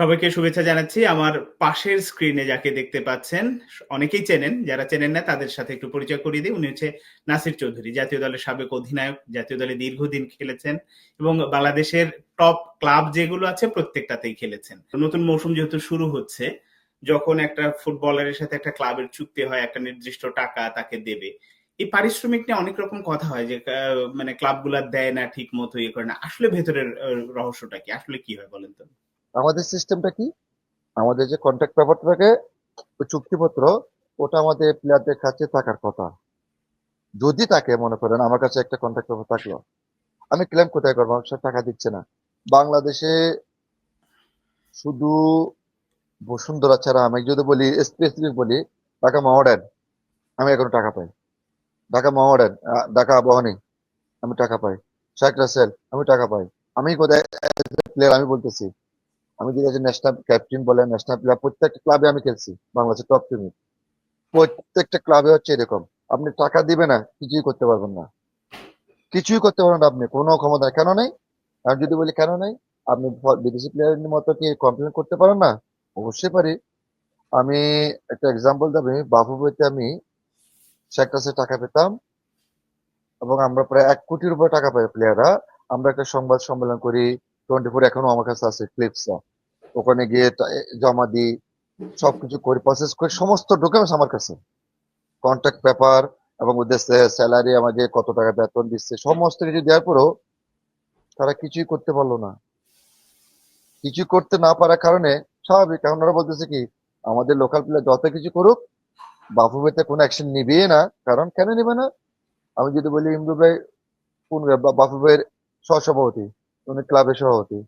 সবাইকে শুভেচ্ছা জানাচ্ছি আমার পাশের স্ক্রিনে যাকে দেখতে পাচ্ছেন, অনেকেই চেনেন, যারা চেনেন না তাদের সাথে একটু পরিচয় করিয়ে দিই। উনি হচ্ছে নাসির চৌধুরী, জাতীয় দলের সাবেক অধিনায়ক, জাতীয় দলে দীর্ঘদিন খেলেছেন এবং বাংলাদেশের টপ ক্লাব যেগুলো আছে প্রত্যেকটাতেই খেলেছেন। নতুন মৌসুম যেহেতু শুরু হচ্ছে, যখন একটা ফুটবলারের সাথে একটা ক্লাবের চুক্তি হয়, একটা নির্দিষ্ট টাকা তাকে দেবে, এই পারিশ্রমিক নিয়ে অনেক রকম কথা হয় যে মানে ক্লাবগুলা দেয় না ঠিক মতো ইয়ে করে না। আসলে ভেতরের রহস্যটা কি? আসলে কি হয় বলেন তো? আমাদের সিস্টেমটা কি? আমাদের যে কন্ট্রাক্ট পেপারটা থাকে চুক্তিপত্র, ওটা আমাদের প্লেয়ারদের কাছে থাকার কথা। যদি তাকে মনে করেন, আমার কাছে একটা কন্ট্রাক্ট পেপার থাকল, আমি ক্লেম কোথায় করব? আমার টাকা দিচ্ছে না। বাংলাদেশে শুধু বসুন্ধরা ছাড়া আমি যদি বলি স্পেসিফিক বলি, ঢাকা মহাডান আমি এখনও টাকা পাই। ঢাকা মহাডান ঢাকা আবাহনী, আমি টাকা পাই। শেখ রাসেল আমি টাকা পাই। আমি কোথায় প্লেয়ার আমি বলতেছি। আমি যদি ন্যাশনাল ক্যাপ্টেন বলে ন্যাশনাল প্লেয়ার প্রত্যেকটা ক্লাবে আমি খেলছি, বাংলাদেশের টপ টিমে প্রত্যেকটা ক্লাবে হচ্ছে এরকম। আপনি টাকা দিবে না, কিছুই করতে পারবেন না। কিছুই করতে পারবেন না আপনি, কোনো ক্ষমতা কেন নেই? আমি যদি বলি কেন নেই, আপনি বিদেশি প্লেয়ারের মতো কি কমপ্লেন করতে পারেন না? অবশ্যই পারি। আমি একটা এক্সাম্পল দেবো বাবু বইতে আমি শেখ কাছে টাকা পেতাম, এবং আমরা প্রায় এক কোটির উপরে টাকা পাই প্লেয়াররা আমরা একটা সংবাদ সম্মেলন করি টোয়েন্টি ফোর এখনও আমার কাছে আছে ক্লিপসটা ওখানে গিয়ে জমা দিই, সবকিছু করি প্রসেস করি, সমস্ত ডকুমেন্টস আমার কাছে। কন্ট্রাক্ট পেপার এবং ওদের স্যালারি আমাকে কত টাকা বেতন দিচ্ছে, সমস্ত কিছু দেওয়ার পরেও তারা কিছুই করতে পারল না। কিছু করতে না পারার কারণে স্বাভাবিক, এখন ওরা বলতেছে কি, আমাদের লোকাল প্লেয়ার যত কিছু করুক বাফুবেতে কোনো অ্যাকশন নিবেই না। কারণ কেন নিবে না? আমি যদি বলি ইমরু ভাই, কোন বাফুবের সহসভাপতি, উনি ক্লাবের সভাপতি।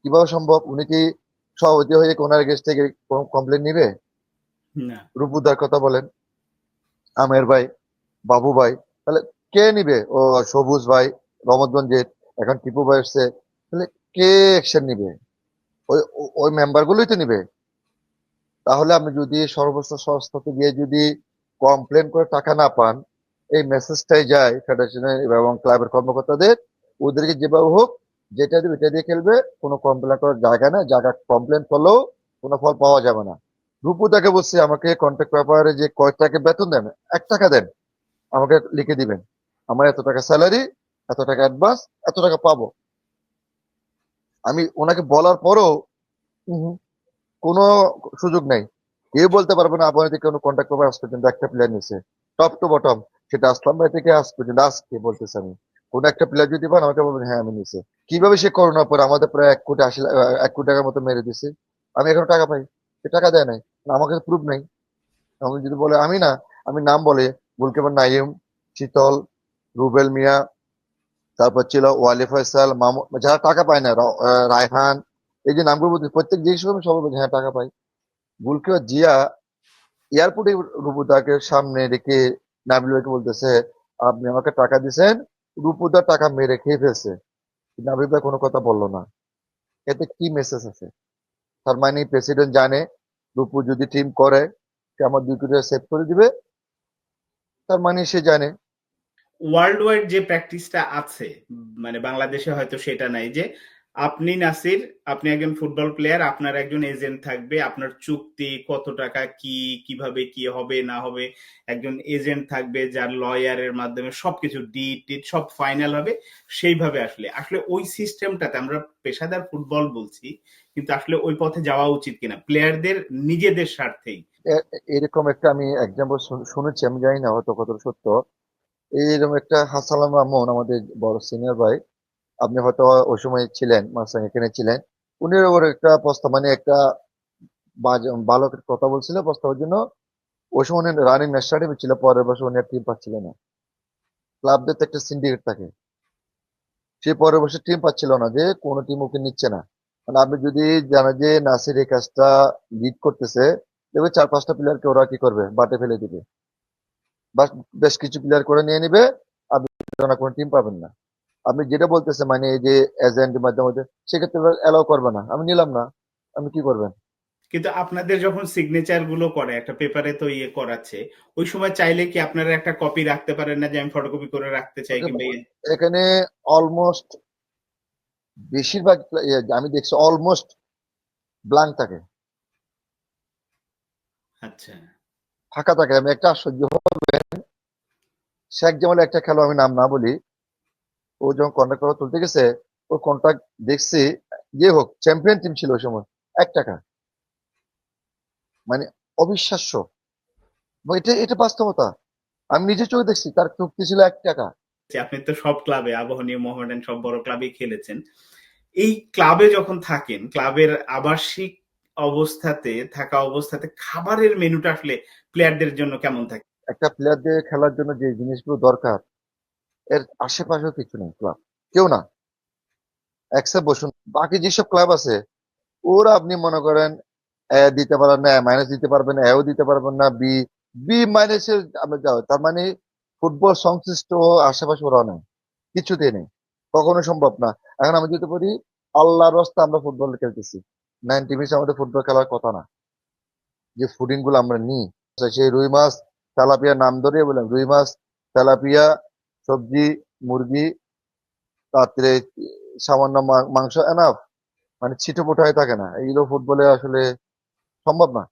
কীভাবে সম্ভব? উনি কি সভাপতি হয়ে ওনার গেস্ট থেকে কমপ্লেন নিবে? রূপুদার কথা বলেন। আমের ভাই বাবু ভাই তাহলে কে নিবে? ও সবুজ ভাই রহমতগঞ্জের এখন টিপু ভাই এসছে। তাহলে কে অ্যাকশন নিবে? ওই ওই মেম্বার গুলোই তো নিবে। তাহলে আপনি যদি সর্বোচ্চ সংস্থাতে গিয়ে যদি কমপ্লেন করে টাকা না পান এই মেসেজটাই যায় ফেডারেশনের এবং ক্লাবের কর্মকর্তাদের। ওদেরকে যেভাবে হোক যেটা দিবে এটা দিয়ে খেলবে কোনো কমপ্লেন করার জায়গা না জায়গা কমপ্লেন করলেও কোনো ফল পাওয়া যাবে না। রূপু তাকে বলছে আমাকে কন্ট্রাক্ট পেপারে যে কয় টাকা বেতন দেন এক টাকা দেন। আমাকে লিখে দিবেন আমার এত টাকা স্যালারি এত টাকা অ্যাডভান্স এত টাকা পাবো। আমি ওনাকে বলার পরও কোনো সুযোগ নাই। কেউ বলতে পারবে না আপনার থেকে কোনো কন্ট্যাক্ট পেপার আজ পর্যন্ত একটা প্লেয়ার নিছে। টপ টু বটম সেটা আসলাম ভাই থেকে আজ পর্যন্ত আজকে বলতেছে আমি। কোন একটা প্লেয়ার যদি পান, আমাকে বলবেন হ্যাঁ আমি নিছে। কীভাবে সে করোনার পরে আমাদের প্রায় এক কোটি আশি এক কোটি টাকার মতো মেরে দিছে? আমি এখনও টাকা পাই। সে টাকা দেয় নাই। কাছে প্রুফ নাই। আমি যদি বলে, আমি না, আমি নাম বলে, গোলকিপার নাইম, শীতল, রুবেল মিয়া, তারপর ছিল ওয়ালি ফয়সাল, মামু, যারা টাকা পায় না রায়হান, এই যে নামগুলো বলতে প্রত্যেক জিনিস আমি সবাই বলছি হ্যাঁ টাকা পাই। গোলকিপার জিয়া এয়ারপোর্টে রূপদাকে সামনে রেখে নাবিল ভাইকে বলতেছে, আপনি আমাকে টাকা দিছেন রূপদা টাকা মেরে খেয়ে ফেলছে। নাবিবা কোনো কথা বলল না। এতে কি মেসেজ আছে? তার মানে প্রেসিডেন্ট জানে, রূপু যদি টিম করে, সে আমার দুই কোটি সেভ করে দিবে। তার মানে সে জানে। ওয়ার্ল্ড ওয়াইড যে প্র্যাকটিসটা আছে মানে বাংলাদেশে হয়তো সেটা নাই যে আপনি নাসির, আপনি একজন ফুটবল প্লেয়ার আপনার একজন এজেন্ট থাকবে, আপনার চুক্তি কত টাকা, কি, কীভাবে, কি হবে, না হবে, একজন এজেন্ট থাকবে যার লয়ারের মাধ্যমে সবকিছু ডিট সব ফাইনাল হবে, সেইভাবে আসলে। আসলে ওই সিস্টেমটাতে আমরা পেশাদার ফুটবল বলছি, কিন্তু আসলে ওই পথে যাওয়া উচিত কিনা প্লেয়ারদের নিজেদের স্বার্থেই। এরকম একটা আমি এক্সাম্পল শুনেছি, আমি জানি না হয়তো কতটা সত্য। এইরকম একটা হাসালাম রামন আমাদের বড় সিনিয়র ভাই আপনি হয়তো ওই সময় ছিলেন মাসাং এখানে ছিলেন। উনি ওর একটা প্রস্তাব মানে একটা একটা কথা বলছিল প্রস্তাবের জন্য। ওই সময় উনি রানিং ন্যাশনাল ছিল, পরের বছর উনি টিম পাচ্ছিল না। ক্লাবদের তো একটা সিন্ডিকেট থাকে। সে পরের বছর টিম পাচ্ছিল না যে, কোনো টিম ওকে নিচ্ছে না। মানে আপনি যদি জানেন যে নাসির এই কাজটা লিড করতেছে, দেখবে চার, পাঁচটা প্লেয়ারকে ওরা কি করবে? বাটে ফেলে দিবে। বেশ কিছু প্লেয়ার করে নিয়ে নিবে, আপনি কোনো টিম পাবেন না। আপনি যেটা বলতেছে মানে এই যে এজেন্ট মাধ্যমে সেক্ষেত্রে অ্যালাউ করবে না। আমি নিলাম না। আমি কি করবেন? কিন্তু আপনাদের যখন সিগনেচারগুলো করে একটা পেপারে তো ইয়ে করাচ্ছে ওই সময় চাইলে কি আপনারা একটা কপি রাখতে পারেন না যে আমি ফটোকপি করে রাখতে চাই কিংবা ইয়ে? এখানে অলমোস্ট বেশিরভাগ ইয়ে, আমি দেখছি অলমোস্ট ব্ল্যাঙ্ক থাকে। আচ্ছা। ফাঁকা থাকে। আমি একটা আশ্চর্য হবেন শেখ জামালের একটা খেলা আমি নাম না বলি ও যখন কন্ট্রাক্ট করা তুলতে গেছে ওর কন্ট্রাক্ট দেখছি যে হোক চ্যাম্পিয়ন টিম ছিল ওই সময় এক টাকা। মানে অবিশ্বাস্য। এটা এটা বাস্তবতা। আমি নিজে চোখে দেখছি তার চুক্তি ছিল এক টাকা। আপনি তো সব ক্লাবে আবাহনী মোহামেডান সব বড় ক্লাবেই খেলেছেন। এই ক্লাবে যখন থাকেন ক্লাবের আবাসিক অবস্থাতে থাকা অবস্থাতে খাবারের মেনুটা আসলে প্লেয়ারদের জন্য কেমন থাকে? একটা প্লেয়ারদের খেলার জন্য যে জিনিসগুলো দরকার এর আশেপাশেও কিছু নেই ক্লাব কেউ না। একসেপ্ট বসুন। বাকি যেসব ক্লাব আছে, ওরা আপনি মনে করেন এ দিতে পারবেন না মাইনাস দিতে পারবেন এও দিতে পারবেন না বি বি মাইনাসের আমরা যাও তার মানে ফুটবল সংশ্লিষ্ট আশেপাশে ওরা নেই। কিছুতেই নেই। কখনো সম্ভব না। এখন আমি যদি বলি, আল্লাহর রাস্তা আমরা ফুটবল খেলতেছি। নাইনটি মিনিটস আমাদের ফুটবল খেলার কথা না। যে ফুডিংগুলো আমরা নিই। সেই রুই মাছ, তেলাপিয়া নাম ধরে বললাম, রুই মাছ, তেলাপিয়া সবজি, মুরগি, রাত্রে সামান্য মাংস এনাফ মানে ছিটো পোটো হয়ে থাকে না। এইগুলো ফুটবলে আসলে সম্ভব না।